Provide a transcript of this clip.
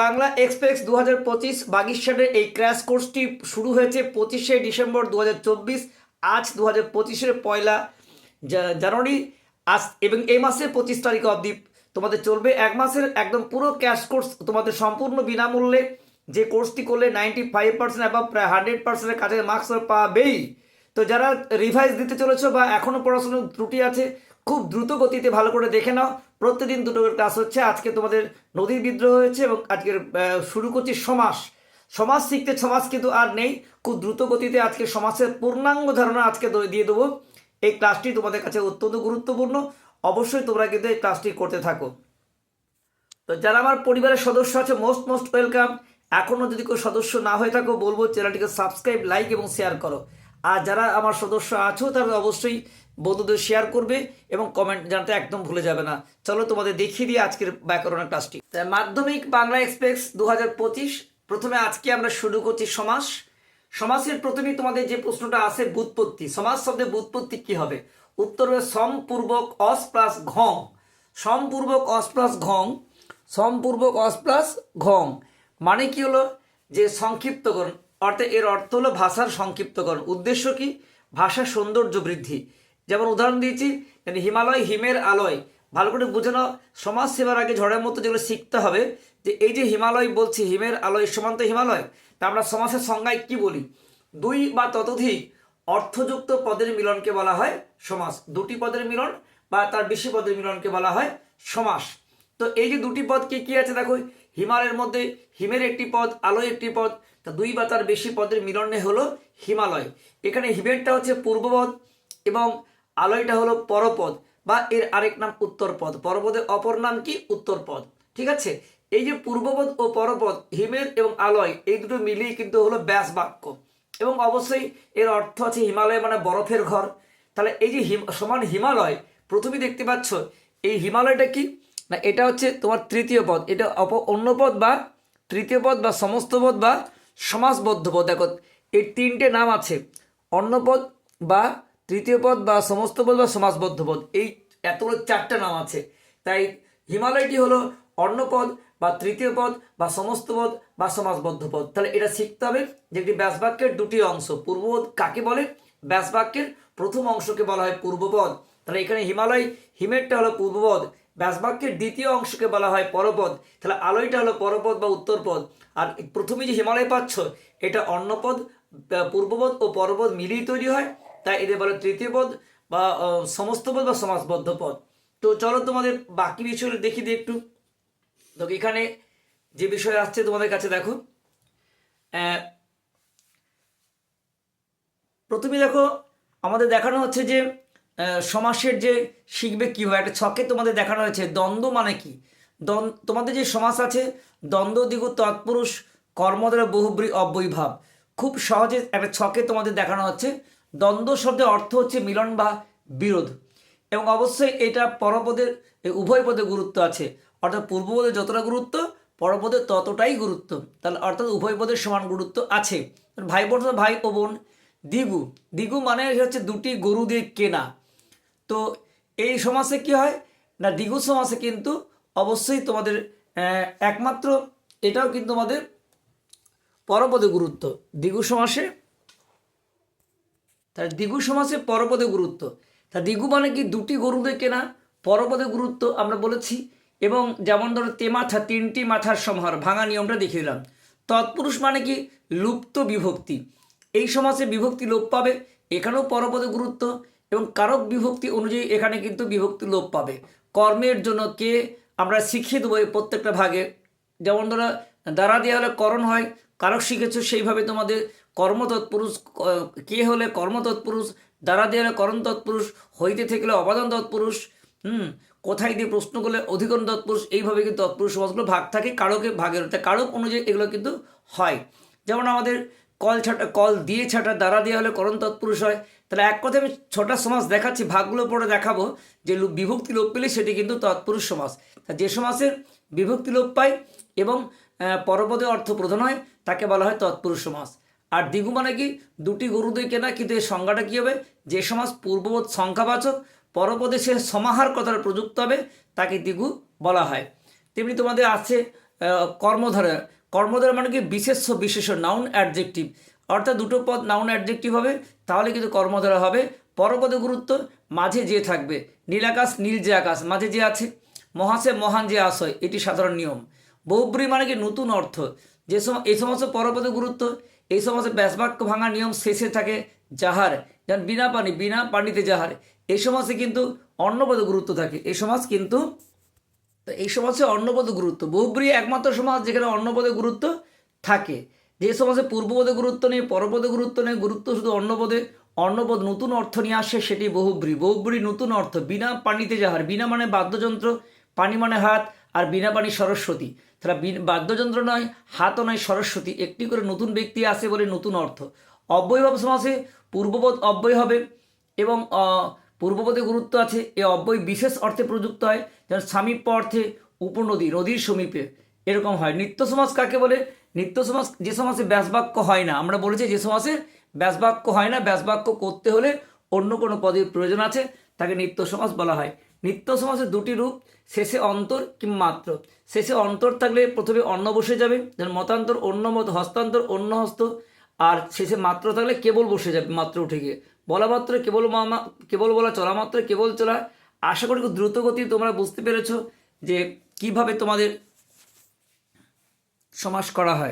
Bangla express দু হাজার পঁচিশ বাগিশানের এই ক্র্যাশ কোর্সটি শুরু হয়েছে পঁচিশে ডিসেম্বর দু হাজার চব্বিশ। আজ দু হাজার পঁচিশের পয়লা জানুয়ারি। আজ এবং এই মাসের পঁচিশ তারিখ অবধি। তোমাদের চলবে এক মাসের একদম পুরো ক্যাশ কোর্স তোমাদের সম্পূর্ণ বিনামূল্যে। যে কোর্সটি করলে নাইনটি ফাইভ পার্সেন্ট এবং প্রায় হান্ড্রেড পার্সেন্টের কাছে মার্কস পাবেই। তো যারা রিভাইজ দিতে চলেছো বা এখনও পড়াশোনার ত্রুটি আছে খুব দ্রুত গতিতে ভালো করে দেখে নাও। প্রতিদিন দুটো ক্লাস হচ্ছে। আজকে তোমাদের নদীর বিদ্রোহ হয়েছে এবং আজকের শুরু করছি সমাস। সমাজ শিখতে সমাজ কিন্তু আর নেই। খুব দ্রুত গতিতে আজকে সমাজের পূর্ণাঙ্গ ধারণা আজকে দিয়ে দেবো। এই ক্লাসটি তোমাদের কাছে অত্যন্ত গুরুত্বপূর্ণ। অবশ্যই তোমরা কিন্তু এই ক্লাসটি করতে থাকো। তো যারা আমার পরিবারের সদস্য আছে মোস্ট মোস্ট ওয়েলকাম এখনও যদি কেউ সদস্য না হয়ে থাকো, বলব চ্যানেলটিকে সাবস্ক্রাইব লাইক এবং শেয়ার করো। আর যারা আমার সদস্য আছো তারা অবশ্যই বন্ধুদের শেয়ার করবে এবং কমেন্ট জানতে একদম ভুলে যাবে না। চলো তোমাদের দেখিয়ে দিই আজকের ব্যাকরণের ক্লাসটি মাধ্যমিক বাংলা এক্সপ্রেস দু হাজার পঁচিশ, প্রথমে আজকে আমরা শুরু করছি সমাস। সমাসের প্রথমেই তোমাদের যে প্রশ্নটা আছে বুৎপত্তি। সমাজ শব্দে বুৎপত্তি কি হবে? উত্তর হবে সমপূর্বক অস প্লাস ঘং। সমপূর্বক অস প্লাস ঘং। সমপূর্বক অস প্লাস ঘং। মানে কি হলো? যে সংক্ষিপ্তকরণ। অর্থাৎ এর অর্থ হলো ভাষার সংক্ষিপ্তকরণ। উদ্দেশ্য কি? ভাষার সৌন্দর্য বৃদ্ধি। যেমন উদাহরণ দিয়েছি মানে হিমালয়, হিমের আলয়। ভালো করে বুঝে নাও, সমাজ সেবার আগে ঝড়ের মতো যেগুলো শিখতে হবে, যে এই যে হিমালয় বলছি, হিমের আলয় সমান্ত হিমালয়, তা আমরা সমাসের সংজ্ঞায় কি বলি? দুই বা ততোধিক অর্থযুক্ত পদের মিলনকে বলা হয় সমাস দুটি পদের মিলন বা তার বেশি পদের মিলনকে বলা হয় সমাস। তো এই যে দুটি পদ কি কি আছে দেখো, হিমালয়ের মধ্যে হিমের একটি পদ, আলোয় একটি পদ, তা দুই বা তার বেশি পদের মিলনে হলো হিমালয়। এখানে হিমেরটা হচ্ছে পূর্বপদ এবং আলয়টা হলো পরপদ বা এর আরেক নাম উত্তরপদ। পরপদের অপর নাম কি? উত্তরপদ। ঠিক আছে? এই যে পূর্বপদ ও পরপদ হিমের এবং আলয় এই দুটো মিলিয়ে কিন্তু হলো ব্যাস বাক্য এবং অবশ্যই এর অর্থ আছে হিমালয় মানে বরফের ঘর। তাহলে এই যে হিম সমান হিমালয়, প্রথমেই দেখতে পাচ্ছ, এই হিমালয়টা কি? না, এটা হচ্ছে তোমার তৃতীয় পদ। এটা অপ অন্য পদ বা তৃতীয় পদ বা সমস্ত পদ বা সমাসবদ্ধ পদ। দেখো এই তিনটে নাম আছে। অন্য পদ বা তৃতীয় পদ বা সমস্ত পদ বা সমাসবদ্ধ পদ, এই এতগুলো চারটা নাম আছে। তাই হিমালয়টি হলো অন্য পদ বা তৃতীয় পদ বা সমস্ত পদ বা সমাসবদ্ধ পদ। তাহলে এটা শিখতে হবে যে একটি ব্যাসবাক্যের দুটি অংশ পূর্বপদ কাকে বলে? ব্যাসবাক্যের প্রথম অংশকে বলা হয় পূর্বপদ তাহলে এখানে হিমালয়, হিমেরটা হলো পূর্বপদ ব্যাসবাক্যের দ্বিতীয় অংশকে বলা হয় পরপদ তাহলে আলোয়টা হলো পরপদ বা উত্তরপদ আর প্রথমে যে হিমালয় পাচ্ছ, এটা অন্নপদ পূর্বপদ ও পরপদ মিলিয়ে তৈরি হয়। তাই এদের বলে তৃতীয় পদ বা সমস্ত পদ বা সমাসবদ্ধ পদ। তো চলো তোমাদের বাকি বিষয়গুলো দেখি দিই একটু। তো এখানে যে বিষয় আসছে তোমাদের কাছে দেখো। প্রথমে দেখো, আমাদের দেখানো হচ্ছে যে সমাসের যে শিখবে কী হয়, একটা ছকে তোমাদের দেখানো হয়েছে, দ্বন্দ্ব মানে কি? দ্বন্দ্ব তোমাদের যে সমাস আছে, দ্বন্দ্ব দ্বিগু তৎপুরুষ কর্মদ্বারা বহুব্রী অব্যয়ী ভাব খুব সহজে একটা ছকে তোমাদের দেখানো হচ্ছে দ্বন্দ্ব শব্দের অর্থ হচ্ছে মিলন বা বিরোধ। এবং অবশ্যই এটা পরপদের উভয় পদে গুরুত্ব আছে। অর্থাৎ পূর্বপদে যতটা গুরুত্ব, পরপদে ততটাই গুরুত্ব। তাহলে অর্থাৎ উভয় পদের সমান গুরুত্ব আছে। ভাই বোন, ভাই ও বোন, দিগু। দিগু মানে হচ্ছে দুটি গরু দিয়ে কেনা। তো এই সমাসে কি হয়? না দ্বিগু সমাসে কিন্তু অবশ্যই তোমাদের একমাত্র এটাও কিন্তু আমাদের পরপদে গুরুত্ব। দ্বিগু সমাসে তাহলে দ্বিগু সমাসে পরপদে গুরুত্ব। তা দ্বিগু মানে কি দুটি গরুদের কেনা? পরপদে গুরুত্ব আমরা বলেছি এবং যেমন ধরো তে মাথা, তিনটি মাথার সমাহার ভাঙা নিয়মটা দেখিয়ে দিলাম। তৎপুরুষ মানে কি? লুপ্ত বিভক্তি। এই সমাসে বিভক্তি লোপ পাবে, এখানেও পরপদে গুরুত্ব এবং কারক বিভক্তি অনুযায়ী এখানে কিন্তু বিভক্তি লোপ পাবে। কর্মের জন্য কে? আমরা শিখিয়ে দেবো এই প্রত্যেকটা ভাগে। যেমন ধরো দ্বারা দেওয়া হলে করণ হয় কারক শিখেছো সেইভাবে তোমাদের কর্ম তৎপুরুষ ক- হলে কর্ম তৎপুরুষ দ্বারা দেওয়া হলে করণ তৎপুরুষ হইতে থাকলে অবাদন তৎপুরুষ হুম, কোথায় দিয়ে প্রশ্ন করলে অধিকরণ তৎপুরুষ এইভাবে কিন্তু তৎপুরুষ সমাজগুলো ভাগ থাকে, কারকে ভাগের তা কারক অনুযায়ী এগুলো কিন্তু হয়। যেমন আমাদের কল ছাটা, কল দিয়ে ছাটা, দ্বারা দেওয়া হলে করণ তৎপুরুষ হয়। তাহলে এক কথায় আমি ছটা সমাজ দেখাচ্ছি, ভাগগুলো পরে দেখাবো, যে বিভক্তি লোপ পেলে সেটি কিন্তু তৎপুরুষ সমাজ। তা যে সমাজের বিভক্তি লোপ পায় এবং পরপদে অর্থ প্রধান হয়, তাকে বলা হয় তৎপুরুষ সমাজ। আর দ্বিগু মানে কি? দুটি গরুদের কেনা, কিন্তু এই সংজ্ঞাটা কী হবে? যে সমাজ পূর্ববোধ সংখ্যাবাচক পরপদে সে সমাহার কথাটা প্রযুক্ত হবে, তাকে দ্বিগু বলা হয়। তেমনি তোমাদের আছে কর্মধারা। কর্মধারা মানে কি? বিশেষ্য বিশেষ নাউন অ্যাডজেক্টিভ অর্থাৎ দুটো পদ নাউন অ্যাডজেক্টিভ হবে, তাহলে কিন্তু কর্মধারা হবে। পরপদে গুরুত্ব, মাঝে যে থাকবে। নীল আকাশ নীল যে আকাশ, মাঝে যে আছে। মহাশে মহান যে আশয়, এটি সাধারণ নিয়ম। বহুব্রী মানে কি নতুন অর্থ? যে সময় এই সমস্ত পরপদে গুরুত্ব, এই সমস্ত ব্যাসবাক্য ভাঙা নিয়ম শেষে থাকে যাহার। যেমন বিনা পানি, বিনা পানিতে যাহার। এই সমাজে কিন্তু অন্নপদে গুরুত্ব থাকে। এই সমাজ কিন্তু এই সমাজে অন্নপদে গুরুত্ব। বহুব্রী একমাত্র সমাজ যেখানে অন্নপদে গুরুত্ব থাকে। যে সমাজে পূর্বপদে গুরুত্ব নেই পরপদে গুরুত্ব নেই, গুরুত্ব শুধু অন্নপদে অন্নপদ নতুন অর্থ নিয়ে আসে সেটি বহুব্রী বহুব্রী নতুন অর্থ। বিনা পানিতে যাহার। বিনা মানে বাদ্যযন্ত্র, পানি মানে হাত আর বিনা পানি সরস্বতী। বিন- বাদ্যযন্ত্র নয়, হাতও নয়, সরস্বতী। একটি করে নতুন ব্যক্তি আসে বলে নতুন অর্থ। অব্যয়ভাব সমাসে পূর্বপদ অব্যয় হবে এবং পূর্বপদে গুরুত্ব আছে। এ অব্যয় বিশেষ অর্থে প্রযুক্ত হয়। যেমন সামীপ্য অর্থে উপনদী, নদীর সমীপে। এরকম হয়। নিত্য সমাজ কাকে বলে? নিত্য সমাজ যে সমাজে ব্যাসবাক্য হয় না। আমরা বলেছি যে সমাজে ব্যাসবাক্য হয় না। ব্যাসবাক্য করতে হলে অন্য কোনো পদের প্রয়োজন আছে। তাকে নিত্য সমাজ বলা হয়। নিত্য সমাজের দুটি রূপ, শেষে অন্তর কিংবা মাত্র। শেষে অন্তর থাকলে প্রথমে অন্ন বসে যাবে যেমন মতান্তর, অন্য মত, হস্তান্তর, অন্য হস্ত, আর শেষে মাত্র থাকলে কেবল বসে যাবে, মাত্র উঠে গিয়ে। বলা মাত্র, কেবল কেবল বলা চলা মাত্র, কেবল চলা। আশা করি দ্রুত গতি তোমরা বুঝতে পেরেছ যে কীভাবে তোমাদের সমাস করা হয়।